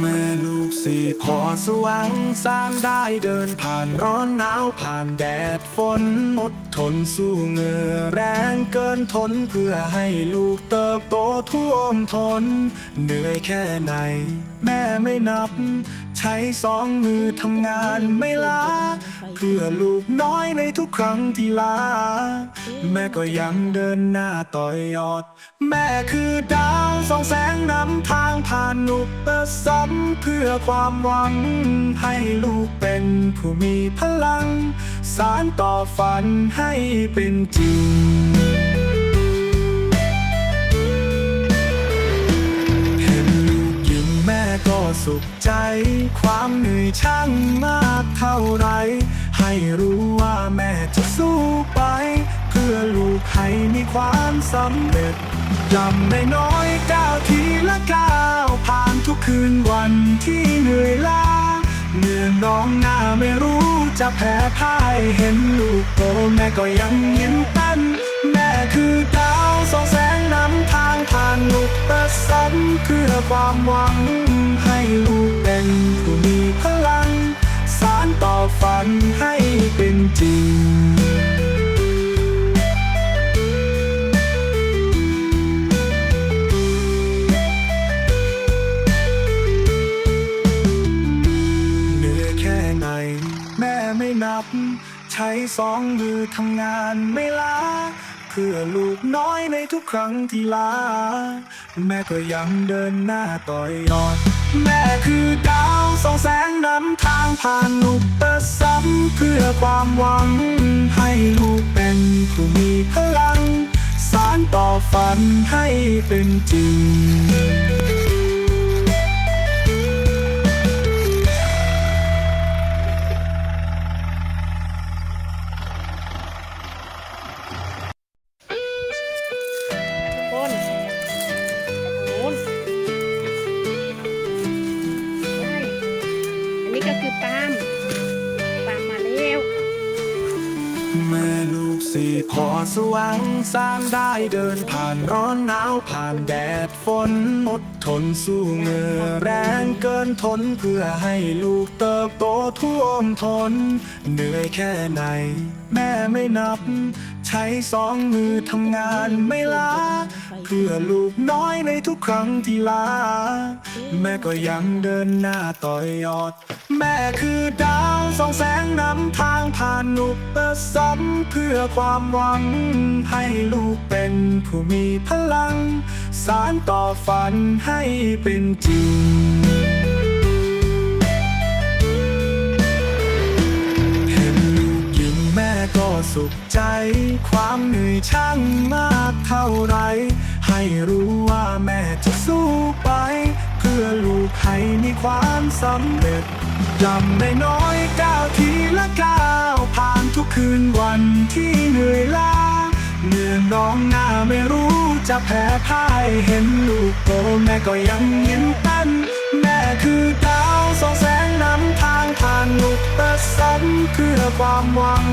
แม่ลูกสว่างสร้างได้เดินผ่านร้อนหนาวผ่านแดดฝนอดทนสู้เงื่อแรงเกินทนเพื่อให้ลูกเติบโตท่วมทน เหนื่อยแค่ไหน แม่ไม่นับ ใช้สองมือทำงานไม่ลา เพื่อลูกน้อยในทุกครั้งที่ลา แม่ก็ยังเดินหน้าต่อยอด แม่คือดาวส่องแสงนำทางผ่านอุปสรรคเพื่อความหวัง ให้ลูกเป็นผู้มีพลัง สารต่อฝันให้เป็นจริงเห็นลูกยิ้มแม่ก็สุขใจ ความเหนื่อยช่างมากเท่าไร ให้รู้ว่าแม่จะสู้ไป เพื่อลูกให้มีความสำเร็จจำได้น้อยก้าวทีละก้าวผ่านทุกคืนวันที่เหนื่อยล้าเมื่อน้องหน้าไม่รู้จะแพ้พ่ายเห็นลูกโตแม่ก็ยังยิ้มเต้นแม่คือดาวสองแสงนำทางผ่านอุประสรรคเพื่อความหวัง ให้ลูกเป็นผู้มีพลัง สารต่อฝันให้เป็น จริง เหนื่อยแค่ไหน แม่ไม่นับ ใช้สองมือทำงานไม่ลาเพื่อลูกน้อยในทุกครั้งที่ลา แม่ก็ยังเดินหน้าต่อยอด แม่คือดาวส่องแสงนำทางผ่านอุปสรรค เพื่อความหวัง ให้ลูกเป็นผู้มีพลัง สารต่อฝันให้เป็นจริง แม่ลูกสี่ขอสว่างสร้างได้เดินผ่านร้อนหนาวผ่านแดดฝนอดทนสู้เหงื่อแรงเกินทนเพื่อให้ลูกเติบโตท่วมทน เหนื่อยแค่ไหน แม่ไม่นับ ใช้สองมือทำงานไม่ลา เพื่อลูกน้อยในทุกครั้งที่ลา แม่ก็ยังเดินหน้าต่อยอด แม่คือดาวส่องแสงนำทางผ่านอุปสรรคเพื่อความหวัง ให้ลูกเป็นผู้มีพลัง สารต่อฝันให้เป็นจริง สุขใจ ความเหนื่อยช่างมากเท่าไร ให้รู้ว่าแม่จะสู้ไป เพื่อลูกให้มีความสำเร็จจำได้น้อยก้าวทีละก้าวผ่านทุกคืนวันที่เหนื่อยล้าเมื่อน้องหน้าไม่รู้จะแพ้พ่ายเห็นลูกโตแม่ก็ยังยิ้มเต้นแม่คือดาวส่องแสงนำทางผ่านอุปสรรคเพื่อความหวัง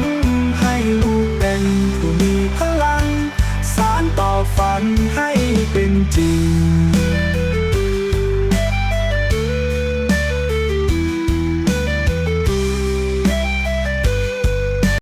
ให้ลูกเป็นผู้มีพลัง สารต่อฝันให้